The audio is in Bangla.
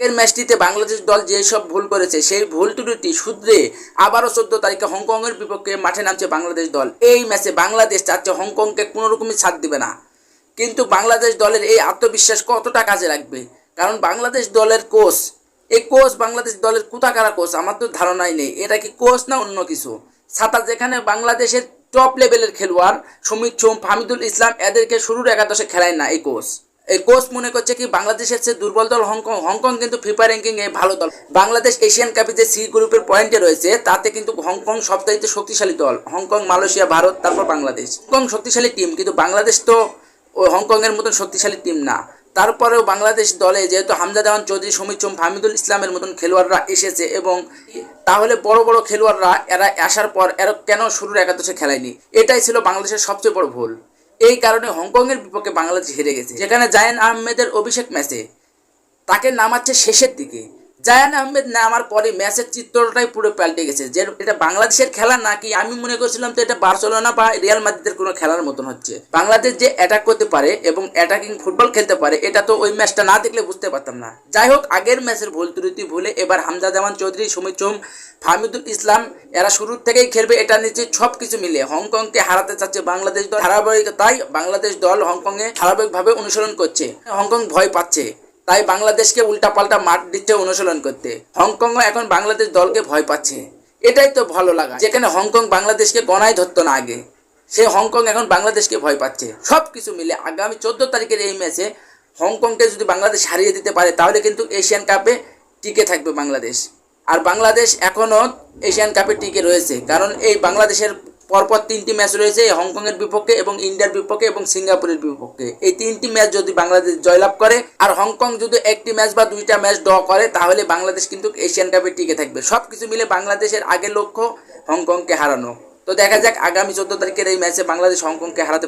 আগের ম্যাচটিতে বাংলাদেশ দল যেসব ভুল করেছে, সেই ভুল ত্রুটি শুধরে আবারও চোদ্দ তারিখে হংকংয়ের বিপক্ষে মাঠে নামছে বাংলাদেশ দল। এই ম্যাচে বাংলাদেশ চাচ্ছে হংকংকে কোনো রকমই ছাড় দিবে না। কিন্তু বাংলাদেশ দলের এই আত্মবিশ্বাস কতটা কাজে লাগবে? কারণ বাংলাদেশ দলের কোচ, এই কোচ বাংলাদেশ দলের কোথা কোথাকারা কোচ, আমার তো ধারণাই নেই। এটা কি কোচ না অন্য কিছু? সাঁতার যেখানে বাংলাদেশের টপ লেভেলের খেলোয়াড়, সুমিত সোম ফামিদুল ইসলাম, এদেরকে শুরুর একাদশে খেলায় না এই কোচ। কোচ মনে করছে কি, বাংলাদেশের চেয়ে দুর্বল দল হংকং হংকং কিন্তু ফিফা র্যাঙ্কিং এ ভালো দল। বাংলাদেশ এশিয়ান কাপে যে সি গ্রুপের পয়েন্টে রয়েছে, তাতে কিন্তু হংকং সবচাইতে শক্তিশালী দল। হংকং, মালয়েশিয়া, ভারত, তারপর বাংলাদেশ। হংকং শক্তিশালী টিম কিন্তু বাংলাদেশ তো হংকংয়ের মতন শক্তিশালী টিম না। তারপরেও বাংলাদেশ দলে যেহেতু হামজা দেওয়ান চৌধুরী চোম ফাহমিদুল ইসলামের মতন খেলোয়াড়রা এসেছে এবং তাহলে বড় বড় খেলোয়াড়রা এরা আসার পর এরা কেন শুরুর একাদশে খেলায়নি এটাই ছিল বাংলাদেশের সবচেয়ে বড় ভুল। এই কারণে হংকংয়ের বিপক্ষে বাংলাদেশ হেরে গেছে। যেখানে জায়েন আহমেদের অভিষেক ম্যাচে তাকে নামাচ্ছে শেষের দিকে। জায়ান আহমেদ নামার পরে ম্যাচের চিত্রটাই পুরো পাল্টে গেছে। যে এটা বাংলাদেশের খেলা নাকি আমি মনে করছিলাম তো এটা বার্সেলোনা বা রিয়াল মাদ্রিদের কোনো খেলার মতন হচ্ছে। বাংলাদেশ যে অ্যাটাক করতে পারে এবং অ্যাটাকিং ফুটবল খেলতে পারে, এটা তো ওই ম্যাচটা না দেখলে বুঝতে পারতাম না। যাই হোক, আগের ম্যাচের ভুল ত্রুটি ভুলে এবার হামজা জামান চৌধুরী, সুমিত চোম, ফাহমিদুল ইসলাম, এরা শুরুর থেকেই খেলবে এটা নিচে সব কিছু মিলে। হংকংকে হারাতে চাচ্ছে বাংলাদেশ দল। ধারাবাহিক তাই বাংলাদেশ দল হংকংয়ে ধারাবাহিকভাবে অনুসরণ করছে। হংকং ভয় পাচ্ছে। তাই বাংলাদেশকে উল্টাপাল্টা মাঠ দিচ্ছে অনুশীলন করতে। হংকংও এখন বাংলাদেশ দলকে ভয় পাচ্ছে। এটাই তো ভালো লাগা। যেখানে হংকং বাংলাদেশকে গণায় ধরতো না আগে, সে হংকং এখন বাংলাদেশকে ভয় পাচ্ছে। সব কিছু মিলে আগামী চোদ্দ তারিখের এই ম্যাচে হংকংকে যদি বাংলাদেশ হারিয়ে দিতে পারে, তাহলে কিন্তু এশিয়ান কাপে টিকে থাকবে বাংলাদেশ। আর বাংলাদেশ এখনও এশিয়ান কাপে টিকে রয়েছে, কারণ এই বাংলাদেশের পরপর তিনটি ম্যাচ রয়েছে হংকংয়ের বিপক্ষে এবং ইন্ডিয়ার বিপক্ষে এবং সিঙ্গাপুরের বিপক্ষে। এই তিনটি ম্যাচ যদি বাংলাদেশ জয়লাভ করে, আর হংকং যদি একটি ম্যাচ বা দুইটা ম্যাচ ড্র করে, তাহলে বাংলাদেশ কিন্তু এশিয়ান কাপে টিকে থাকবে। সব কিছু মিলে বাংলাদেশের আগের লক্ষ্য হংকংকে হারানো। তো দেখা যাক আগামী চোদ্দ তারিখের এই ম্যাচে বাংলাদেশ হংকংকে হারাতে